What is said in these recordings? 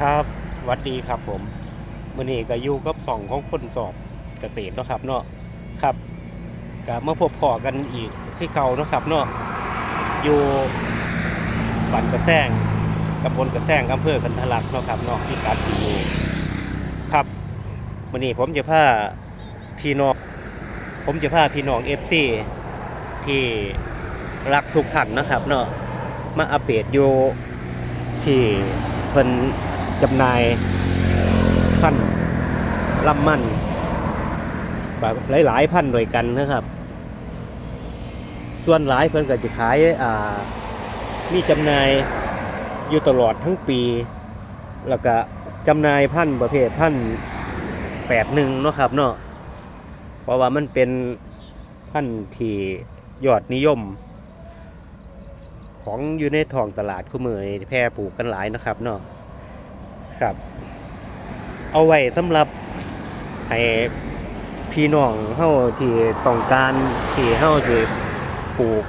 ครับวัดดีครับผมมื่อนี้ก็อยู่กับสองของคนสอบเกษตรเนาะครับเนาะครับก็มาพบพอกันอีกที่เก่าเนาะครับเนาะอยู่บ้านกระแซงตำบลกระแซงอำเภอกันทลักเนาะครับเนาะที่กัดที่อยู่ครับมื่อนี้ผมจะพาพี่น้องผมจะพาพี่น้องเอฟซีที่รักทุกท่านนะครับเนาะมาอัปเดตอยู่ที่เพิ่น จำหน่ายพันธุ์ลำมันแบบหลาย ๆ พันธุ์ด้วยกันนะครับ ส่วนหลายเพิ่นก็จะขายอ่ามีจำหน่ายอยู่ตลอดทั้งปี แล้วก็จำหน่ายพันธุ์ประเภทพันธุ์แปดหนึ่งเนาะครับเนาะเพราะว่ามันเป็นพันธุ์ที่ยอดนิยม ของอยู่ในท้องตลาดคู่มือแพร่ปลูกกันหลายนะครับเนาะ ครับ เอาไว้สำหรับให้พี่น้องเฮาที่ต้องการที่เฮาจะปลูก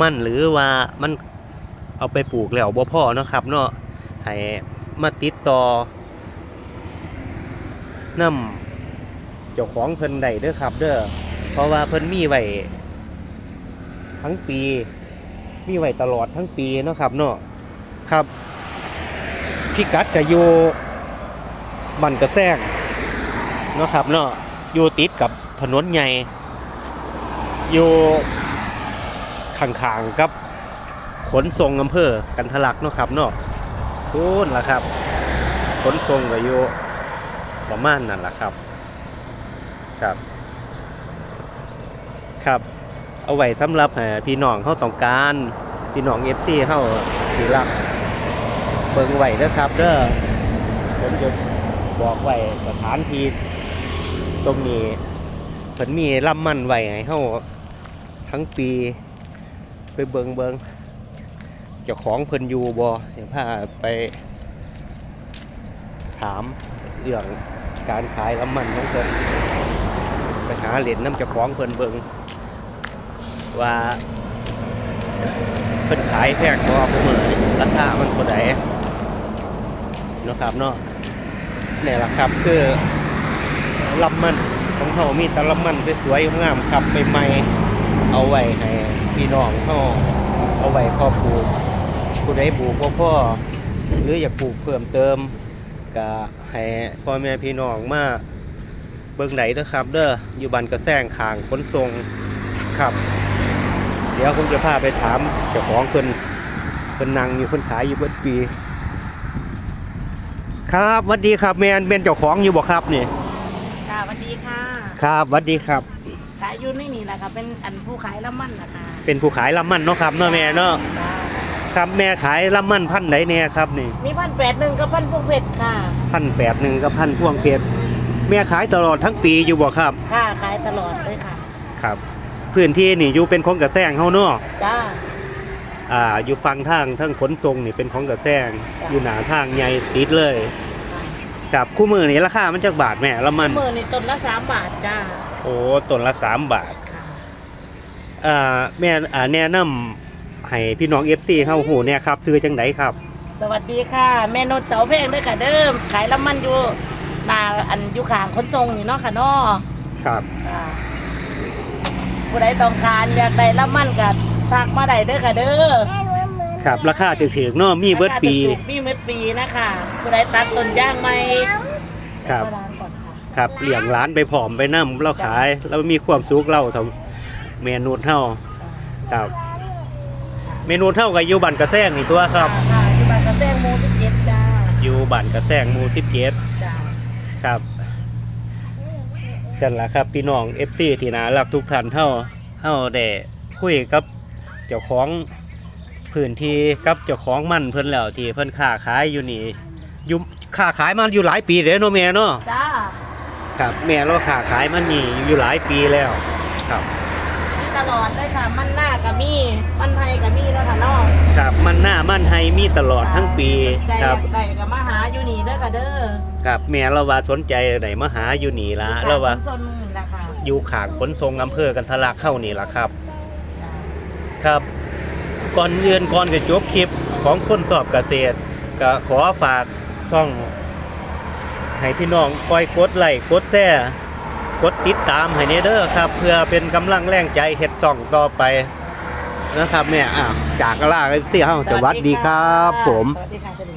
มันหรือว่ามันเอาไปปลูกแล้วบ่พอเนาะครับ เนาะให้มาติดต่อนำเจ้าของเพิ่นได้เด้อครับ เด้อเพราะว่าเพิ่นมีไว้ทั้งปี มีไว้ตลอดทั้งปีเนาะครับ เนาะครับ พิกัดก็อยู่บันกระแซงเนาะครับเนาะอยู่ติดกับถนนใหญ่อยู่ข้างๆกับขนส่งอำเภอกันทะลักเนาะครับเนาะทุนละครับ ขนส่งก็อยู่ประมาณนั่นละครับ ครับ ครับ เอาไว้สำหรับพี่น้องเขาต้องการ พี่น้องเอฟซีเขาถือรัก เบิ่งไว้นะครับเด้อผมจะบอกไว้สถานที่ตรงนี้เพิ่นมีลำมันไว้ให้เฮาทั้งปี ไปเบิงเบิงเจ้าของเพิ่นอยู่บ่เสียพาไป ถามเรื่องการขายลำมันของเพิ่นไปหาเหรียญน้ำเจ้าของเพิ่นเบิงว่าเพิ่นขายแพงบ่ผู้มือราคามันเท่าใด นะครับเนาะนี่แหละครับคือลำมันของเขามีต่ลำมันสวยงามครับใหม่ๆเอาไว้ให้พี่น้องเขาเอาไว้ครอบปลูกผู้ใดปลูกบ่พ่อหรืออยากปลูกเพิ่มเติมก็ให้พ่อแม่พี่น้องมาเบิ่งไหนเด้อครับ เด้ออยู่บ้านกระแซงขางขนส่งครับ เดี๋ยวผมจะพาไปถามเจ้าของเพิ่นเพิ่นนั่งอยู่เพิ่นขายอยู่เบิดปี ครับสวัสดีครับแมนเป็นเจ้าของอยู่บ่ครับนี่ค่ะสวัสดีค่ะ ครับสวัสดีครับ ขายอยู่ในนี่แหละค่ะเป็นอันผู้ขายละมันนะคะเป็นผู้ขายลำมันเนาะครับเนาะแม่เนาะจ้าครับแม่ขายลำมันพันธุ์ไหนเนี่ยครับนี่มีพันแปดหนึ่งกับพันพวกเผ็ดค่ะพันแปดหนึ่งกับพันพ่วงเพชรแม่ขายตลอดทั้งปีอยู่บ่ครับ ค่ะขายตลอดเลยค่ะ ครับ พื้นที่นี่อยู่เป็นของกระแซงเฮาเนาะจ้า อ่าอยู่ฟังทางทั้งขนส่งนี่เป็นของกระแซงจ้ะอยู่หนาทางใหญ่ติดเลยค่ะครับคู่มือนี่ราคามันจักบาทแม่ละมันมือนี่ต้นละสามบาทจ้าโอ้ต้นละสามบาทค่ะอ่าแม่อ่าแนะนำให้พี่น้อง FC เฮาฮู้เนี่ยครับซื้อจังไดครับ สวัสดีค่ะ แม่นุชเสาเพลงด้วยค่ะเดิมขายละมันอยู่หนาอันอยู่ข้างขนส่งนี่เนาะค่ะเนาะครับอ่าผู้ใดต้องการอยากได้ละมันก็ ทักมาได้เด้อค่ะเด้อครับ ราคาถูกๆเนาะมีเบิดปี ราคาถูกๆมีเบิดปีนะคะผู้ใดตัดต้นย่างไหมครับเข้าร้านก่อนค่ะครับเลี้ยงร้านไปผอมไปนำเราขายแล้วมีความสุขเราทำเมนูเฮาครับ เมนูเท่ากับอยู่บ้านกระแซงนี่ตัวครับ ค่ะอยู่บ้านกระแซงหมูสิบเจ็ดจ้าอยู่บ้านกระแซงหมู่17จ้าครับกันล่ะครับพี่น้อง FC ที่น่ารักทุกท่านเฮาเฮาได้คุยกับเจ้าของพื้นที่กับเจ้าของมันเพิ่นแล้วที่เพิ่นค้าขายอยู่นี่อยู่ค้าขายมาอยู่หลายปีแล้วเนาะแม่เนาะจ้าครับแม่เราค้าขายมันนี่อยู่หลายปีแล้วครับมีตลอดเลยค่ะมันหน้ากับมีมันไทยกับมีแล้วค่ะน้องครับมันหน้ามันให้มีตลอดทั้งปีใจคอรับยากได้กับมาหาอยู่นี่เด้อค่ะเด้อครับแม่เราว่าสนใจไหนมาหาอยู่นี่ละเราว่าขนส่งนี่แหละค่ะอยู่ขางขนส่งอำเภอกันทะลักเข้านี่ละครับจ้า ครับก่อนเดือนก่อนจะจบคลิปของคนสอบเกษตร ก็ขอฝากช่อง ให้พี่น้องคอยกดไลค์กดแชร์กดติดตามให้เนเด้อครับ เพื่อเป็นกำลังแรงใจเห็ดส่องต่อไปนะครับแม่อะจากลากันเสียเฮาสวัสดีครับ ผม สวัสดีค่ะ